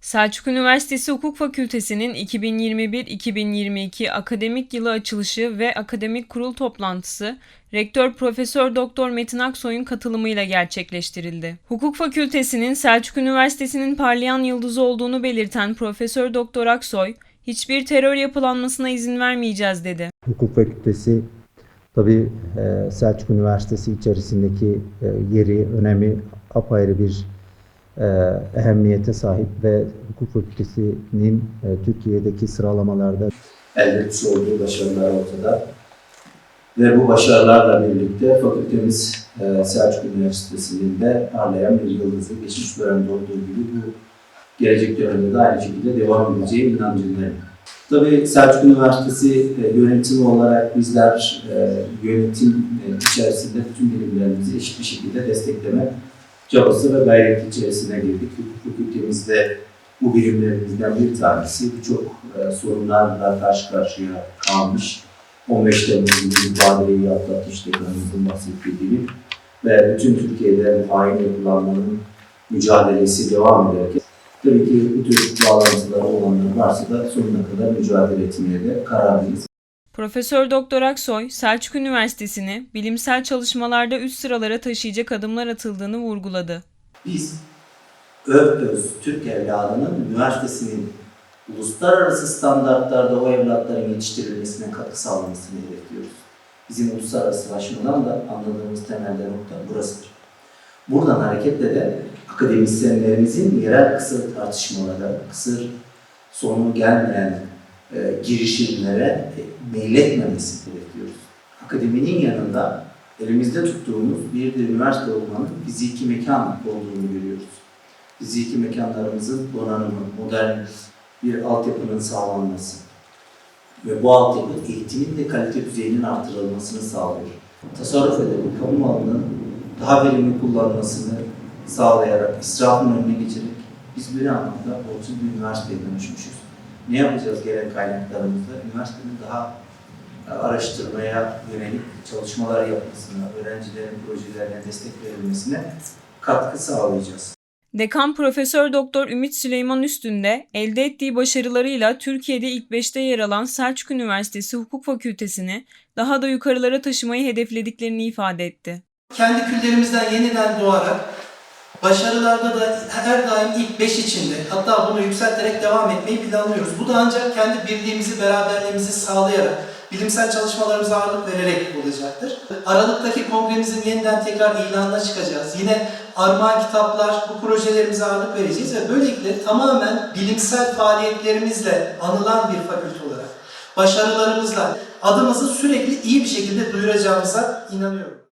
Selçuk Üniversitesi Hukuk Fakültesi'nin 2021-2022 akademik yılı açılışı ve akademik kurul toplantısı Rektör Profesör Doktor Metin Aksoy'un katılımıyla gerçekleştirildi. Hukuk Fakültesi'nin Selçuk Üniversitesi'nin parlayan yıldızı olduğunu belirten Profesör Doktor Aksoy, hiçbir terör yapılanmasına izin vermeyeceğiz dedi. Hukuk Fakültesi tabii e, Selçuk Üniversitesi içerisindeki e, yeri, önemi apayrı bir e, ehemmiyete sahip ve Hukuk Fakültesi'nin e, Türkiye'deki sıralamalarda etmiş olduğu başarılar ortada. Ve bu başarılarla birlikte fakültemiz e, Selçuk Üniversitesi'nin de parlayan bir yıldızı geçmiş dönemde olduğu gibi bu gelecek dönemde de aynı şekilde devam edeceği inancındayım. Tabii Selçuk Üniversitesi e, yönetimi olarak bizler e, yönetim e, içerisinde bütün bilimlerimizi eşit bir şekilde destekleme çabası ve gayreti içerisine girdik. Hukuk fakültemizde bu birimlerimizden bir tanesi birçok e, sorunlarla karşı karşıya kalmış. 15 Temmuz'un bir badireyi atlattı işte kanımızın bahsettiği gibi. Ve bütün Türkiye'de hain yapılanmanın mücadelesi devam ederken tabii ki bu tür bağlantıları olanlar varsa da sonuna kadar mücadele etmeye de kararlıyız. Profesör Doktor Aksoy, Selçuk Üniversitesi'ni bilimsel çalışmalarda üst sıralara taşıyacak adımlar atıldığını vurguladı. Biz ÖPÖZ Türk evladının üniversitesinin uluslararası standartlarda o evlatların yetiştirilmesine katkı sağlamasını hedefliyoruz. Bizim uluslararasılaşmadan da anladığımız temelde nokta burasıdır. Buradan hareketle de akademisyenlerimizin yerel kısır tartışmalara, kısır sonu gelmeyen e, girişimlere e, meyletmemesini hedefliyoruz. Akademinin yanında elimizde tuttuğumuz bir de üniversite olmanın fiziki mekan olduğunu görüyoruz. Fiziki mekanlarımızın donanımı, modern bir altyapının sağlanması ve bu altyapı eğitimin de kalite düzeyinin artırılmasını sağlıyor. Tasarruf ederek kamu malının daha verimli kullanılmasını sağlayarak, israfın önüne geçerek biz bir anlamda orta bir üniversiteye dönüşmüşüz. Ne yapacağız gelen kaynaklarımızla? Üniversitenin daha e, araştırmaya yönelik çalışmalar yapmasına, öğrencilerin projelerine destek verilmesine katkı sağlayacağız. Dekan Profesör Doktor Ümit Süleyman Üstün de elde ettiği başarılarıyla Türkiye'de ilk beşte yer alan Selçuk Üniversitesi Hukuk Fakültesini daha da yukarılara taşımayı hedeflediklerini ifade etti. kendi küllerimizden yeniden doğarak başarılarda da her daim ilk beş içinde hatta bunu yükselterek devam etmeyi planlıyoruz. Bu da ancak kendi birliğimizi, beraberliğimizi sağlayarak, bilimsel çalışmalarımıza ağırlık vererek olacaktır. Aralıktaki kongremizin yeniden tekrar ilanına çıkacağız. Yine armağan kitaplar, bu projelerimize ağırlık vereceğiz ve böylelikle tamamen bilimsel faaliyetlerimizle anılan bir fakülte olarak, başarılarımızla adımızı sürekli iyi bir şekilde duyuracağımıza inanıyorum.